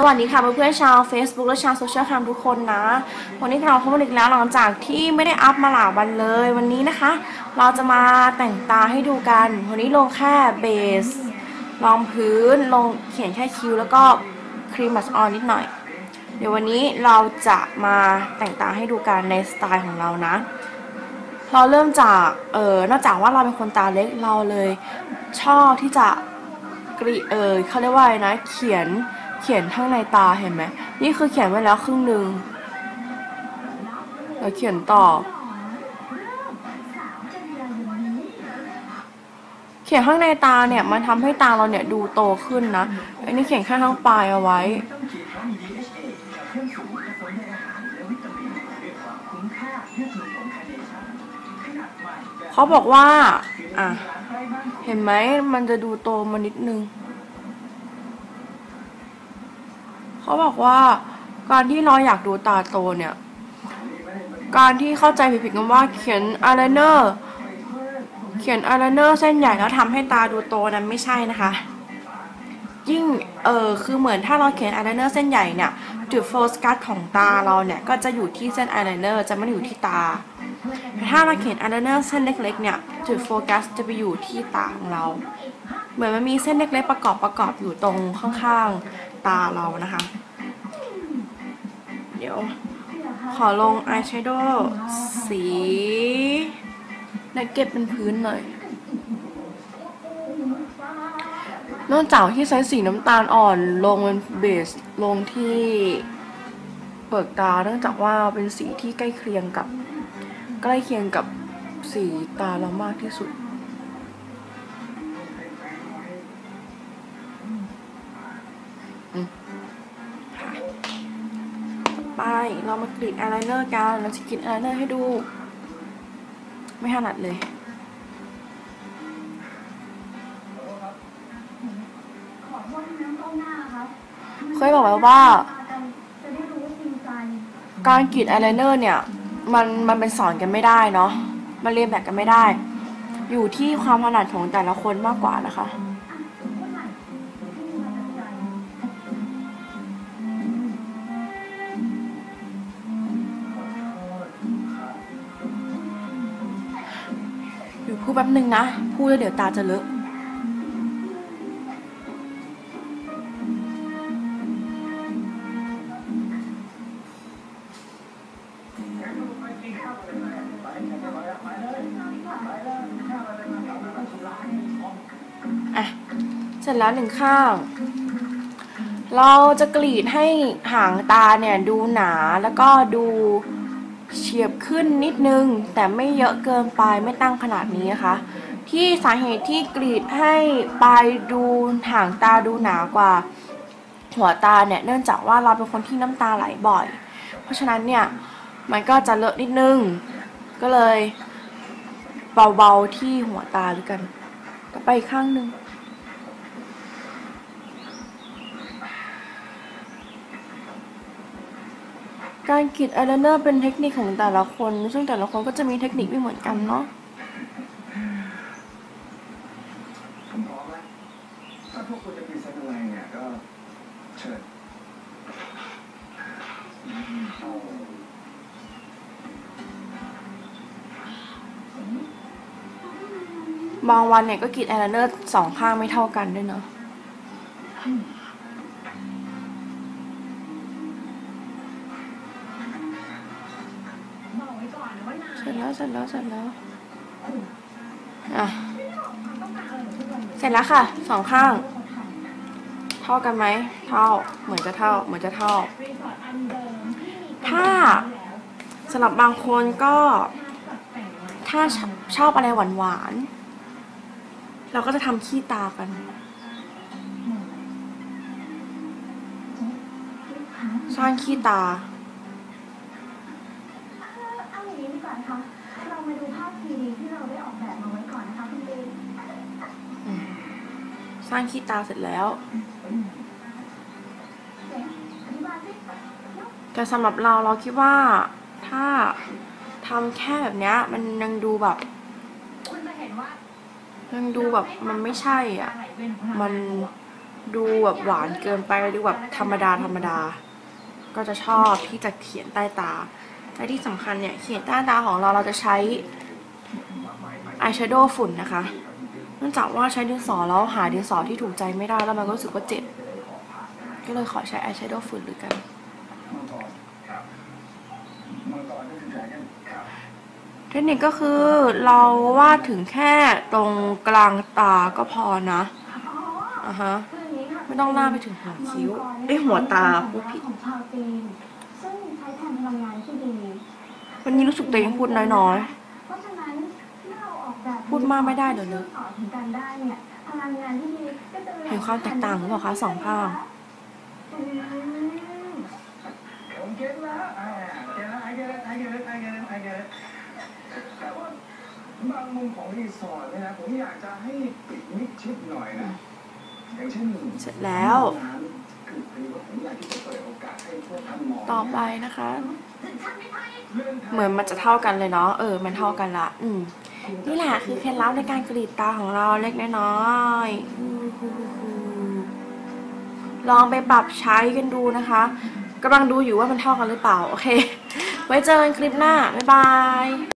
สวัสดีค่ะเพื่อนๆชาว Facebook และชาวโซเชียลแคมทุกคนนะ วันนี้เราเข้ามาอีกแล้วหลังจากที่ไม่ได้อัพมาหลายวันเลย วันนี้นะคะ เราจะมาแต่งตาให้ดูกัน วันนี้ลงแค่เบสรองพื้นลงเขียนแค่คิ้วแล้วก็ครีมบัสออนนิดหน่อย เดี๋ยววันนี้เราจะมาแต่งตาให้ดูกันในสไตล์ของเรานะ เราเริ่มจากเออนอกจากว่าเราเป็นคนตาเล็กเราเลยชอบที่จะกรีเออเขาเรียกว่าอะไรนะเขียน เขียนข้างในตาเห็นไหมนี่คือเขียนไว้แล้วครึ่งหนึ่งแล้วเขียนต่อ เขียนข้างในตาเนี่ยมันทำให้ตาเราเนี่ยดูโตขึ้นนะอันนี้เขียนแค่ข้างปลายเอาไว้เขาบอกว่า อะ เห็นไหม มันจะดูโตมานิดนึง เขาบอกว่าการที่เราอยากดูตาโตเนี่ย การที่เข้าใจผิดๆกันว่าเขียนอายไลเนอร์เขียนอายไลเนอร์เส้นใหญ่แล้วทำให้ตาดูโตนั้นไม่ใช่นะคะ ยิ่งเออคือเหมือนถ้าเราเขียนอายไลเนอร์เส้นใหญ่เนี่ยจุดโฟกัสของตาเราเนี่ยก็จะอยู่ที่เส้นอายไลเนอร์จะไม่ได้อยู่ที่ตาแต่ถ้าเราเขียนอายไลเนอร์เส้นเล็กๆเนี่ยจุดโฟกัสจะไปอยู่ที่ตาของเรา เหมือนมันมีเส้นเล็กๆประกอบประกอบอยู่ตรงข้างๆ ตาเรานะคะ เดี๋ยว ขอลงอายแชโดว์สีนักเก็ตเป็นพื้นหน่อยนอกจากที่ใช้สีน้ำตาลอ่อนลงเป็นเบสลงที่เปลือกตา เนื่องจากว่าเป็นสีที่ใกล้เคียงกับ ใกล้เคียงกับสีตาเรามากที่สุด ค่ะไปเรามากรีดอายไลเนอร์กันเราจะกรีดอายไลเนอร์ให้ดู ไม่ถนัดเลยเคยบอกไว้ว่า การกรีดอายไลเนอร์เนี่ย มันมันเป็นสอนกันไม่ได้เนาะมันเรียนแบบกันไม่ได้ อยู่ที่ความถนัดของแต่ละคนมากกว่านะคะ พูดแป๊บนึงนะ พูดแล้วเดี๋ยวตาจะเลอะอะเสร็จแล้วหนึ่งข้างเราจะกรีดให้หางตาเนี่ยดูหนาแล้วก็ดู เฉียบขึ้นนิดนึง แต่ไม่เยอะเกินไปไม่ตั้งขนาดนี้นะคะ ที่สาเหตุที่กรีดให้ปลายดูหางตาดูหนากว่า หัวตาเนี่ยเนื่องจากว่าเราเป็นคนที่น้ำตาไหลบ่อย เพราะฉะนั้นเนี่ยมันก็จะเลอะนิดนึง ก็เลยเบาๆที่หัวตาด้วยกัน ต่อไปอีกข้างหนึ่ง การกรีดอายไลเนอร์เป็นเทคนิคของแต่ละคน ซึ่งแต่ละคนก็จะมีเทคนิคไม่เหมือนกันเนาะผมพร้อมแล้วถ้าพวกคุณจะพรีเซนต์อะไรเนี่ยก็เชิญบางวันเนี่ยก็กรีดอายไลเนอร์สองข้างไม่เท่ากันด้วยเนาะ แล้วเสร็จแล้วเสร็จแล้วอะเสร็จแล้วค่ะสองข้าง เท่ากันไหมเท่าเหมือนจะเท่า เหมือนจะเท่า ถ้าสำหรับบางคนก็ ถ้าชอบอะไรหวานหวานๆเราก็จะทำขี้ตากันสร้างขี้ตา เอาอย่างนี้ดีกว่านะคะ เรามาดูภาพทีดีที่เราได้ออกแบบมาไว้ก่อนนะคะคุณตีนสร้างขี้ตาเสร็จแล้วเจ๋งอธิบายสิแต่สำหรับเราเราคิดว่าถ้าทำแค่แบบเนี้ย มันยังดูแบบคุณจะเห็นว่ายังดูแบบมันไม่ใช่อะไหลเวียนของเรามันดูแบบหวานเกินไปดูแบบธรรมดาธรรมดา ก็จะชอบที่จะเขียนใต้ตา และที่สำคัญเนี่ยเขียนใต้ตาของเราเราจะใช้อายแชโดว์ฝุ่นนะคะ เนื่องจากว่าใช้ดินสอแล้วหาดินสอที่ถูกใจไม่ได้แล้วมันก็รู้สึกว่าเจ็บ ก็เลยขอใช้อายแชโดว์ฝุ่นด้วยกันเทคนิคก็คือเราวาดถึงแค่ตรงกลางตาก็พอนะอะฮะไม่ต้องลากไปถึงหัวคิ้วเอ้หัวตาพูดผิดซึ่งใช้แทนพลังงานที่ วันนี้รู้สึกตัวเองพูดน้อยเพราะฉะนั้นเมื่อเราออกแบบพูดมากไม่ได้เดี๋ยวเลอะ ต่อถึงกันได้เนี่ยพลังงานที่ดีก็จะเห็นความแตกต่างหรือเปล่าคะสองภาพ อืม ผมเก็ตแล้วอ่าเก็ตแล้ว I get it I get it I get it I get it แต่ว่าบางมุมของรีสอร์ทเนี่ยนะผมอยากจะให้ปิดมิดชิดหน่อยนะ อย่างเช่นเสร็จแล้วน้ำคือคือว่าผมอยากที่จะเปิดโอกาสให้พวกท่านมอง ต่อไปนะคะ เหมือนมันจะเท่ากันเลยเนาะเออ มันเท่ากันละ อืมนี่แหละคือเคล็ดลับในการกรีดตาของเราเล็กน้อยลองไปปรับใช้กันดูนะคะกำลังดูอยู่ว่ามันเท่ากันหรือเปล่า โอเค ไว้เจอกันคลิปหน้า บ๊ายบาย